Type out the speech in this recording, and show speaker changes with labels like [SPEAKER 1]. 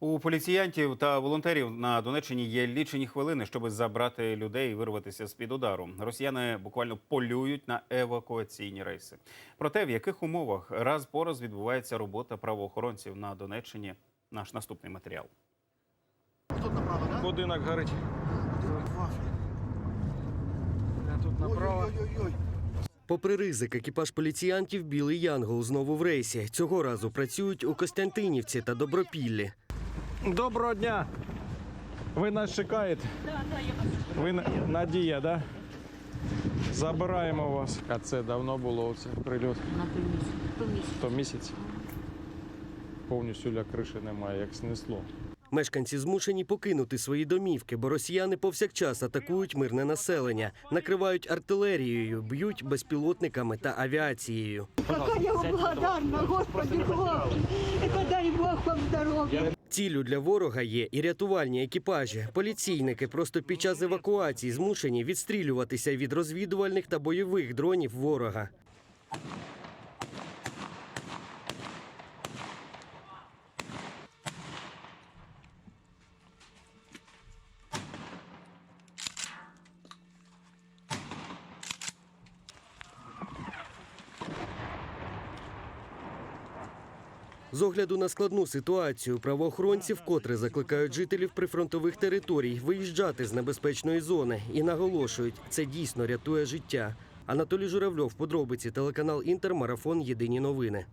[SPEAKER 1] У поліціянтів та волонтерів на Донеччині є лічені хвилини, щоб забрати людей і вирватися з під удару. Росіяни буквально полюють на евакуаційні рейси. Про те, в яких умовах раз по раз відбувається робота правоохоронців на Донеччині. Наш наступний матеріал.
[SPEAKER 2] Тут направо, да?
[SPEAKER 3] Будинок горить. Тут направо.
[SPEAKER 2] Ой-ой-ой.
[SPEAKER 4] Попри ризик, екіпаж поліціянтів Білий Янгол знову в рейсі. Цього разу працюють у Костянтинівці та Добропіллі.
[SPEAKER 3] Доброго дня. Ви нас чекаєте? Ви на- Надія, да? Забираємо вас. А це давно було оце прильот?
[SPEAKER 5] На. Півмісяці.
[SPEAKER 3] То місяць. Повністю ля криші немає, як снесло.
[SPEAKER 4] Мешканці змушені покинути свої домівки, бо росіяни повсякчас атакують мирне населення, накривають артилерією, б'ють безпілотниками та авіацією.
[SPEAKER 6] Какая я вам благодарна, Господи Бог! Дай Бог вам здоровья.
[SPEAKER 4] Ціллю для ворога є і рятувальні екіпажі. Поліційники просто під час евакуації змушені відстрілюватися від розвідувальних та бойових дронів ворога. З огляду на складну ситуацію правоохоронці вкотре закликають жителів прифронтових територій виїжджати з небезпечної зони і наголошують, це дійсно рятує життя. Анатолій Журавльов, подробиці, телеканал Інтер, марафон Єдині новини.